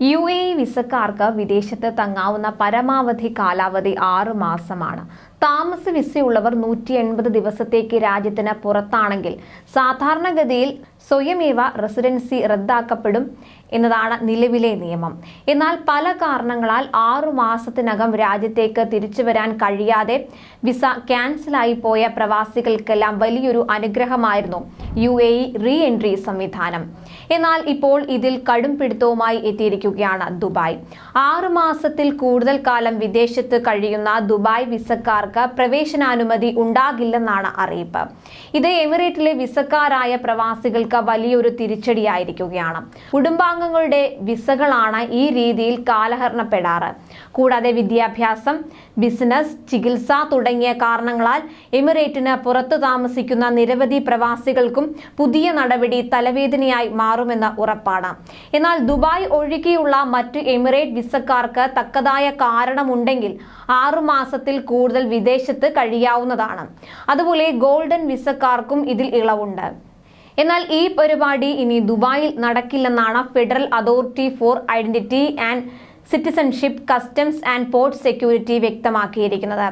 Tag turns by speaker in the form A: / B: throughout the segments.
A: U A വിസക്കാർക്ക് വിദേശത്ത് തങ്ങാവുന്ന പരമാവധി കാലാവധി ആറു മാസമാണ്. താമസ വിസയുള്ളവർ നൂറ്റി എൺപത് ദിവസത്തേക്ക് രാജ്യത്തിന് പുറത്താണെങ്കിൽ സാധാരണഗതിയിൽ സ്വയമേവ റെസിഡൻസി റദ്ദാക്കപ്പെടും എന്നതാണ് നിലവിലെ നിയമം. എന്നാൽ പല കാരണങ്ങളാൽ ആറു മാസത്തിനകം രാജ്യത്തേക്ക് തിരിച്ചു വരാൻ കഴിയാതെ വിസ ക്യാൻസലായി പോയ പ്രവാസികൾക്കെല്ലാം വലിയൊരു അനുഗ്രഹമായിരുന്നു യു എ റീ എൻട്രി സംവിധാനം. എന്നാൽ ഇപ്പോൾ ഇതിൽ കടും പിടുത്തവുമായി എത്തിയിരിക്കുകയാണ് ദുബായ്. ആറു മാസത്തിൽ കൂടുതൽ കാലം വിദേശത്ത് കഴിയുന്ന ദുബായ് വിസക്കാർക്ക് പ്രവേശനാനുമതി ഉണ്ടാകില്ലെന്നാണ് അറിയിപ്പ്. ഇത് എമിറേറ്റിലെ വിസക്കാരായ പ്രവാസികൾക്ക് വലിയൊരു തിരിച്ചടിയായിരിക്കുകയാണ്. കുടുംബാംഗങ്ങളുടെ വിസകളാണ് ഈ രീതിയിൽ കാലഹരണപ്പെടാറ്. കൂടാതെ വിദ്യാഭ്യാസം ബിസിനസ് ചികിത്സ തുടങ്ങിയ കാരണങ്ങളാൽ എമിറേറ്റിന് പുറത്തു താമസിക്കുന്ന നിരവധി പ്രവാസികൾക്കും പുതിയ നടപടി തലവേദനയായി മാറുമെന്ന് ഉറപ്പാണ്. എന്നാൽ ദുബായ് ഒഴികെയുള്ള മറ്റ് എമിറേറ്റ് വിസക്കാർക്ക് തക്കതായ കാരണമുണ്ടെങ്കിൽ ആറുമാസത്തിൽ കൂടുതൽ വിദേശത്ത് കഴിയാവുന്നതാണ്. അതുപോലെ ഗോൾഡൻ വിസക്കാർക്കും ഇതിൽ ഇളവുണ്ട്. എന്നാൽ ഈ പരിപാടി ഇനി ദുബായിൽ നടക്കില്ലെന്നാണ് federal authority for identity and citizenship customs and port security വ്യക്തമാക്കിയിരിക്കുന്നത്.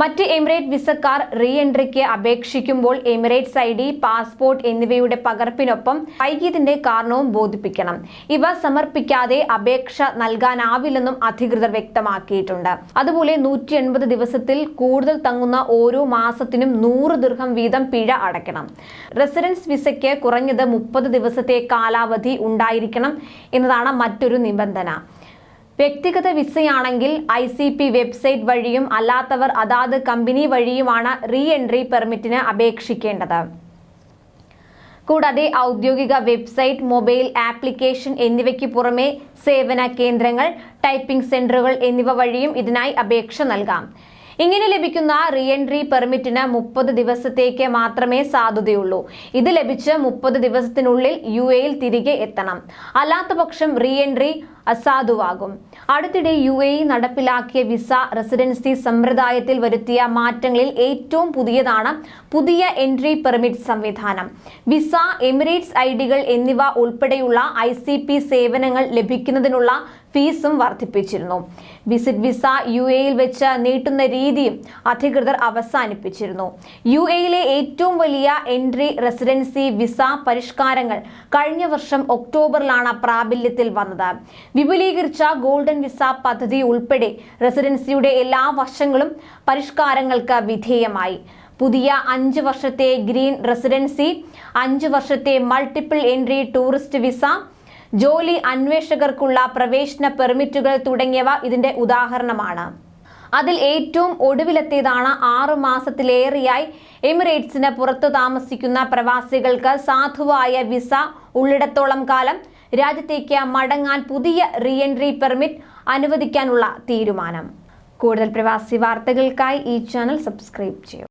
A: മറ്റ് എമിറേറ്റ് വിസക്കാർ റീ എൻട്രിക്ക് അപേക്ഷിക്കുമ്പോൾ എമിറേറ്റ്സ് ഐ ഡി പാസ്പോർട്ട് എന്നിവയുടെ പകർപ്പിനൊപ്പം വൈകിയതിന്റെ കാരണവും ബോധിപ്പിക്കണം. ഇവ സമർപ്പിക്കാതെ അപേക്ഷ നൽകാനാവില്ലെന്നും അധികൃതർ വ്യക്തമാക്കിയിട്ടുണ്ട്. അതുപോലെ നൂറ്റി എൺപത് ദിവസത്തിൽ കൂടുതൽ തങ്ങുന്ന ഓരോ മാസത്തിനും നൂറ് ദീർഘം വീതം പിഴ അടയ്ക്കണം. റെസിഡൻസ് വിസയ്ക്ക് കുറഞ്ഞത് മുപ്പത് ദിവസത്തെ കാലാവധി ഉണ്ടായിരിക്കണം എന്നതാണ് മറ്റൊരു നിബന്ധന. വ്യക്തിഗത വിസയാണെങ്കിൽ ഐ സി പി വെബ്സൈറ്റ് വഴിയും അല്ലാത്തവർ അതാത് കമ്പനി വഴിയുമാണ് റീ എൻട്രി പെർമിറ്റിന് അപേക്ഷിക്കേണ്ടത്. കൂടാതെ ഔദ്യോഗിക വെബ്സൈറ്റ് മൊബൈൽ ആപ്ലിക്കേഷൻ എന്നിവയ്ക്ക് പുറമെ സേവന കേന്ദ്രങ്ങൾ ടൈപ്പിംഗ് സെന്ററുകൾ എന്നിവ വഴിയും ഇതിനായി അപേക്ഷ നൽകാം. ഇങ്ങനെ ലഭിക്കുന്ന റീഎൻട്രി പെർമിറ്റിന് മുപ്പത് ദിവസത്തേക്ക് മാത്രമേ സാധുതയുള്ളൂ. ഇത് ലഭിച്ച് മുപ്പത് ദിവസത്തിനുള്ളിൽ യു എയിൽ തിരികെ എത്തണം. അല്ലാത്തപക്ഷം റീ എൻട്രി അസാധുവാകും. അടുത്തിടെ യു എ നടപ്പിലാക്കിയ വിസ റെസിഡൻസി സമ്പ്രദായത്തിൽ വരുത്തിയ മാറ്റങ്ങളിൽ ഏറ്റവും പുതിയതാണ് പുതിയ എൻട്രി പെർമിറ്റ് സംവിധാനം. വിസ എമിറേറ്റ്സ് ഐ എന്നിവ ഉൾപ്പെടെയുള്ള ഐ സേവനങ്ങൾ ലഭിക്കുന്നതിനുള്ള ഫീസും വർദ്ധിപ്പിച്ചിരുന്നു. വിസിറ്റ് വിസ യു എയിൽ വെച്ച് നീട്ടുന്ന രീതിയും അധികൃതർ അവസാനിപ്പിച്ചിരുന്നു. യു എയിലെ ഏറ്റവും വലിയ എൻട്രി റെസിഡൻസി വിസ പരിഷ്കാരങ്ങൾ കഴിഞ്ഞ വർഷം ഒക്ടോബറിലാണ് പ്രാബല്യത്തിൽ വന്നത്. വിപുലീകരിച്ച ഗോൾഡൻ വിസ പദ്ധതി ഉൾപ്പെടെ റെസിഡൻസിയുടെ എല്ലാ വർഷങ്ങളും പരിഷ്കാരങ്ങൾക്ക് വിധേയമായി. പുതിയ അഞ്ച് വർഷത്തെ ഗ്രീൻ റെസിഡൻസി അഞ്ച് വർഷത്തെ മൾട്ടിപ്പിൾ എൻട്രി ടൂറിസ്റ്റ് വിസ ജോലി അന്വേഷകർക്കുള്ള പ്രവേശന പെർമിറ്റുകൾ തുടങ്ങിയവ ഇതിന്റെ ഉദാഹരണമാണ്. അതിൽ ഏറ്റവും ഒടുവിലെത്തിയതാണ് ആറു മാസത്തിലേറെയായി എമിറേറ്റ്സിന് പുറത്തു താമസിക്കുന്ന പ്രവാസികൾക്ക് സാധുവായ വിസ ഉള്ളിടത്തോളം കാലം രാജ്യത്തേക്ക് മടങ്ങാൻ പുതിയ റീഎൻട്രി പെർമിറ്റ് അനുവദിക്കാനുള്ള തീരുമാനം. കൂടുതൽ പ്രവാസി വാർത്തകൾക്കായി ഈ ചാനൽ സബ്സ്ക്രൈബ് ചെയ്യൂ.